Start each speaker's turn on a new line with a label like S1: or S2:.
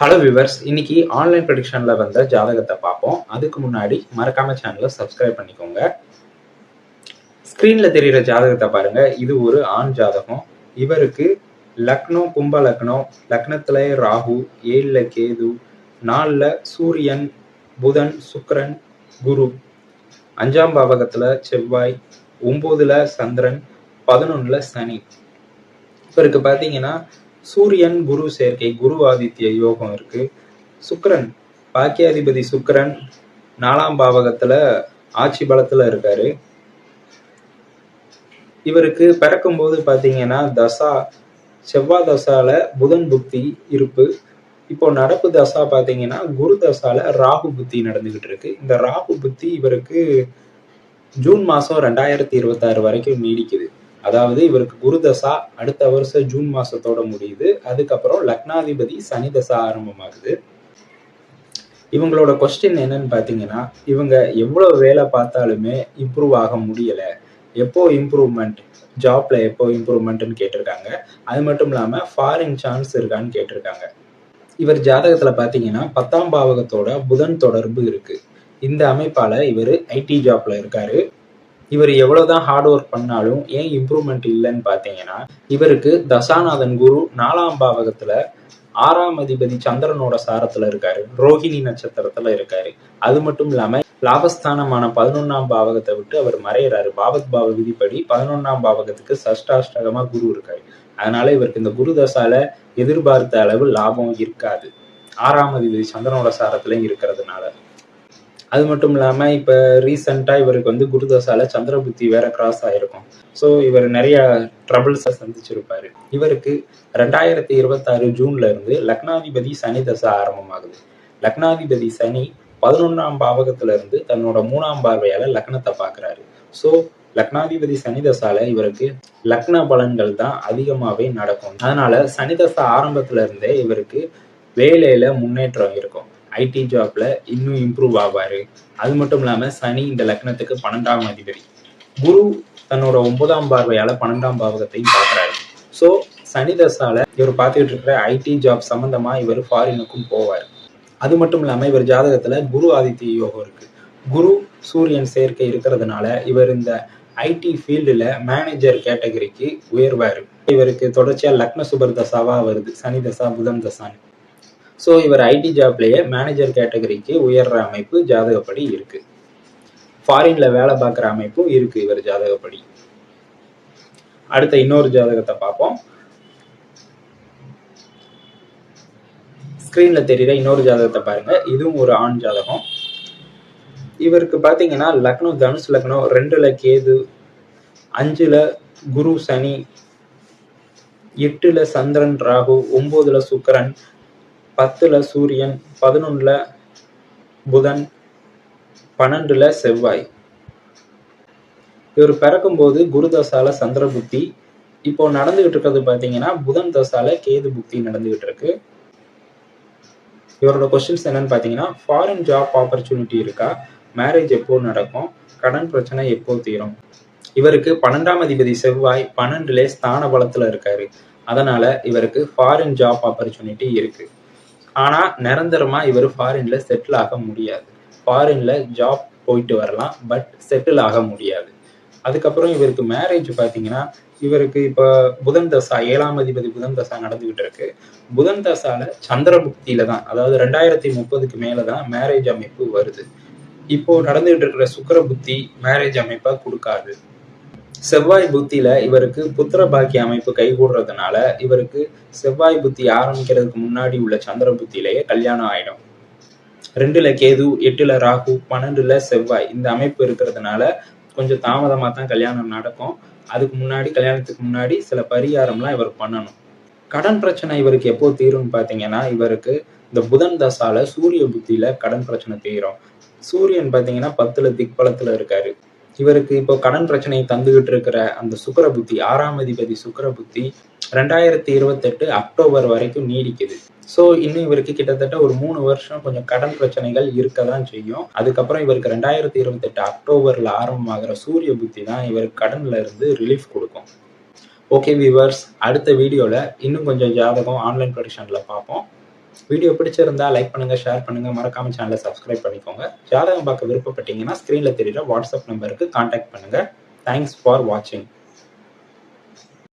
S1: Hello viewers இன்னைக்கு online ப்ரெடிக்ஷன்ல வந்த ஜாதகத்தை பார்ப்போம். அதுக்கு முன்னாடி மறக்காம சேனலை சப்ஸ்கிரைப் பண்ணிக்கோங்க. ஸ்க்ரீனில் தெரிகிற ஜாதகத்தை பாருங்க. இது ஒரு ஆண் ஜாதகம். இவருக்கு லக்னோ கும்ப லக்னோ லக்னத்துல ராகு ஏழுல கேது நாலுல சூரியன் புதன் சுக்கரன் குரு அஞ்சாம் பாவகத்துல செவ்வாய் ஒன்பதுல சந்திரன் பதினொன்னுல சனி. இவருக்கு பாத்தீங்கன்னா சூரியன் குரு சேர்க்கை குரு ஆதித்ய யோகம் இருக்கு. சுக்கரன் பாக்கியாதிபதி சுக்கரன் நாலாம் பாவகத்துல ஆட்சி பலத்துல இருக்காரு. இவருக்கு பிறக்கும்போது பாத்தீங்கன்னா தசா செவ்வாய் தசால புதன் புத்தி இருப்பு. இப்போ நடப்பு தசா பாத்தீங்கன்னா குரு தசால ராகு புத்தி நடந்துகிட்டு இருக்கு. இந்த ராகு புத்தி இவருக்கு ஜூன் மாசம் ரெண்டாயிரத்தி இருபத்தாறு வரைக்கும் நீடிக்குது. அதாவது இவருக்கு குரு தசா அடுத்த வருஷம் ஜூன் மாசத்தோட முடியுது. அதுக்கப்புறம் லக்னாதிபதி சனி தசா ஆரம்பமாகுது. இவங்களோட கொஸ்டின் என்னன்னு பாத்தீங்கன்னா இவங்க எவ்வளவு வேலை பார்த்தாலுமே இம்ப்ரூவ் ஆக முடியல. எப்போ இம்ப்ரூவ்மெண்ட் ஜாப்ல எப்போ இம்ப்ரூவ்மெண்ட்னு கேட்டிருக்காங்க. அது மட்டும் இல்லாம ஃபாரின் சான்ஸ் இருக்கான்னு கேட்டிருக்காங்க. இவர் ஜாதகத்துல பாத்தீங்கன்னா பத்தாம் பாவகத்தோட புதன் தொடர்பு இருக்கு. இந்த அமைப்பால இவர் ஐடி ஜாப்ல இருக்காரு. இவர் எவ்வளவுதான் ஹார்ட் ஒர்க் பண்ணாலும் ஏன் இம்ப்ரூவ்மெண்ட் இல்லைன்னு பார்த்தீங்கன்னா இவருக்கு தசாநாதன் குரு நாலாம் பாவகத்துல ஆறாம் அதிபதி சந்திரனோட சாரத்துல இருக்காரு. ரோஹிணி நட்சத்திரத்துல இருக்காரு. அது மட்டும் இல்லாம லாபஸ்தானமான பதினொன்னாம் பாவகத்தை விட்டு அவர் மறையிறாரு. பாவத் பாவ விதிப்படி பதினொன்னாம் பாவகத்துக்கு சஷ்டாஷ்டகமா குரு இருக்காரு. அதனால இவருக்கு இந்த குரு தசால எதிர்பார்த்த அளவு லாபம் இருக்காது. ஆறாம் அதிபதி சந்திரனோட சாரத்துலயும் இருக்கிறதுனால. அது மட்டும் இல்லாமல் இப்போ ரீசெண்டாக இவருக்கு வந்து குருதசால சந்திரபுத்தி வேற கிராஸ் ஆயிருக்கும். ஸோ இவர் நிறைய ட்ரபிள்ஸை சந்திச்சிருப்பாரு. இவருக்கு ரெண்டாயிரத்தி இருபத்தாறு ஜூன்ல இருந்து லக்னாதிபதி சனி தசை ஆரம்பமாகுது. லக்னாதிபதி சனி பதினொன்றாம் பாவகத்துல இருந்து தன்னோட மூணாம் பார்வையால லக்னத்தை பார்க்குறாரு. ஸோ லக்னாதிபதி சனிதசால இவருக்கு லக்ன பலன்கள் தான் அதிகமாகவே நடக்கும். அதனால சனி தசை ஆரம்பத்துல இருந்தே இவருக்கு வேலையில முன்னேற்றம் இருக்கும். ஐடி ஜாப்ல இன்னும் இம்ப்ரூவ் ஆவாரு. அது மட்டும் இல்லாம சனி இந்த லக்னத்துக்கு பன்னெண்டாம் அதிபதி. குரு தன்னோட ஒன்பதாம் பார்வையால பன்னெண்டாம் பாவகத்தையும் பாக்குறாரு ஸோ சனி தசால இவர் பார்த்துக்கிட்டு இருக்கிற ஐடி ஜாப் சம்பந்தமா இவர் ஃபாரினுக்கும் போவார். அது மட்டும் இல்லாம இவர் ஜாதகத்துல குரு ஆதித்ய யோகம் இருக்கு. குரு சூரியன் சேர்க்கை இருக்கிறதுனால இவர் இந்த ஐடி ஃபீல்டில் மேனேஜர் கேட்டகரிக்கு உயர்வாரு. இவருக்கு தொடர்ச்சியா லக்ன சுபர் தசாவா வருது. சனி தசா புதன் தசான்னு. ஸோ இவர் ஐடி ஜாப்லேயே மேனேஜர் கேட்டகரிக்கு உயர்ற அமைப்பு ஜாதகப்படி இருக்கு. ஃபாரின்ல வேலை பார்க்குற அமைப்பும் இருக்கு இவர் ஜாதகப்படி. அடுத்த இன்னொரு ஜாதகத்தை பார்ப்போம். ஸ்க்ரீனில் தெரிகிற இன்னொரு ஜாதகத்தை பாருங்க. இதுவும் ஒரு ஆண் ஜாதகம். இவருக்கு பார்த்தீங்கன்னா லக்னோ தனுஷ் லக்னோ ரெண்டில் கேது அஞ்சுல குரு சனி எட்டுல சந்திரன் ராகு ஒன்பதுல சுக்கரன் பத்துல சூரியன் பதினொன்றில் புதன் பன்னெண்டுல செவ்வாய். இவர் பிறக்கும்போது குரு தசால சந்திர புத்தி. இப்போ நடந்துகிட்டு இருக்கிறது பார்த்தீங்கன்னா புதன் தசால கேது புத்தி நடந்துகிட்டு இருக்கு. இவரோட கொஸ்டின்ஸ் என்னன்னு பார்த்தீங்கன்னா ஃபாரின் ஜாப் ஆப்பர்ச்சுனிட்டி இருக்கா? மேரேஜ் எப்போ நடக்கும்? கடன் பிரச்சனை எப்போ தீரும்? இவருக்கு பன்னெண்டாம் அதிபதி செவ்வாய் பன்னெண்டுலே ஸ்தான பலத்தில் இருக்காரு. அதனால இவருக்கு ஃபாரின் ஜாப் ஆப்பர்ச்சுனிட்டி இருக்கு. ஆனா நிரந்தரமா இவர் ஃபாரின்ல செட்டில் ஆக முடியாது. ஃபாரின்ல ஜாப் போயிட்டு வரலாம் பட் செட்டில் ஆக முடியாது. அதுக்கப்புறம் இவருக்கு மேரேஜ் பாத்தீங்கன்னா இவருக்கு இப்ப புதன் தசா ஏழாம் அதிபதி புதன் தசா நடந்துகிட்டு இருக்கு. புதன் தசால சந்திரபுக்தியில தான் அதாவது ரெண்டாயிரத்தி முப்பதுக்கு மேலதான் மேரேஜ் அமைப்பு வருது. இப்போ நடந்துகிட்டு இருக்கிற சுக்கர புத்தி மேரேஜ் அமைப்பா கொடுக்காது. செவ்வாய் புத்தியில இவருக்கு புத்திர பாக்கிய அமைப்பு கைகூடுறதுனால இவருக்கு செவ்வாய் புத்தி ஆரம்பிக்கிறதுக்கு முன்னாடி உள்ள சந்திர புத்தியிலேயே கல்யாணம் ஆயிடும். ரெண்டுல கேது எட்டுல ராகு பன்னெண்டுல செவ்வாய் இந்த அமைப்பு இருக்கிறதுனால கொஞ்சம் தாமதமா தான் கல்யாணம் நடக்கும். அதுக்கு முன்னாடி கல்யாணத்துக்கு முன்னாடி சில பரிகாரம்லாம் இவர் பண்ணணும். கடன் பிரச்சனை இவருக்கு எப்போ தீரும்னு பாத்தீங்கன்னா இவருக்கு இந்த புதன் தசால சூரிய புத்தியில கடன் பிரச்சனை தீரும். சூரியன் பாத்தீங்கன்னா பத்துல திக்பலத்துல இருக்காரு. இவருக்கு இப்போ கடன் பிரச்சனையை தந்துகிட்டு இருக்கிற அந்த சுக்கர புத்தி ஆறாம் அதிபதி சுக்கர புத்தி ரெண்டாயிரத்தி இருபத்தெட்டு அக்டோபர் வரைக்கும் நீடிக்குது. ஸோ இன்னும் இவருக்கு கிட்டத்தட்ட ஒரு மூணு வருஷம் கொஞ்சம் கடன் பிரச்சனைகள் இருக்க தான் செய்யும். அதுக்கப்புறம் இவருக்கு ரெண்டாயிரத்தி இருபத்தெட்டு அக்டோபரில் ஆரம்பமாகிற சூரிய புத்தி தான் இவருக்கு கடனில் இருந்து ரிலீஃப் கொடுக்கும். ஓகே வியூவர்ஸ் அடுத்த வீடியோவில் இன்னும் கொஞ்சம் ஜாதகம் ஆன்லைன் ப்ரொடிஷன்ல பார்ப்போம். வீடியோ பிடிச்சிருந்தா லைக் பண்ணுங்க ஷேர் பண்ணுங்க. மறக்காம சேனலை சப்ஸ்கிரைப் பண்ணிக்கோங்க. ஜாதகம் பார்க்க விருப்பப்பட்டீங்கன்னா ஸ்க்ரீனில் தெரியுற வாட்ஸ்அப் நம்பருக்கு கான்டாக்ட் பண்ணுங்க. தேங்க்ஸ் ஃபார் வாட்சிங்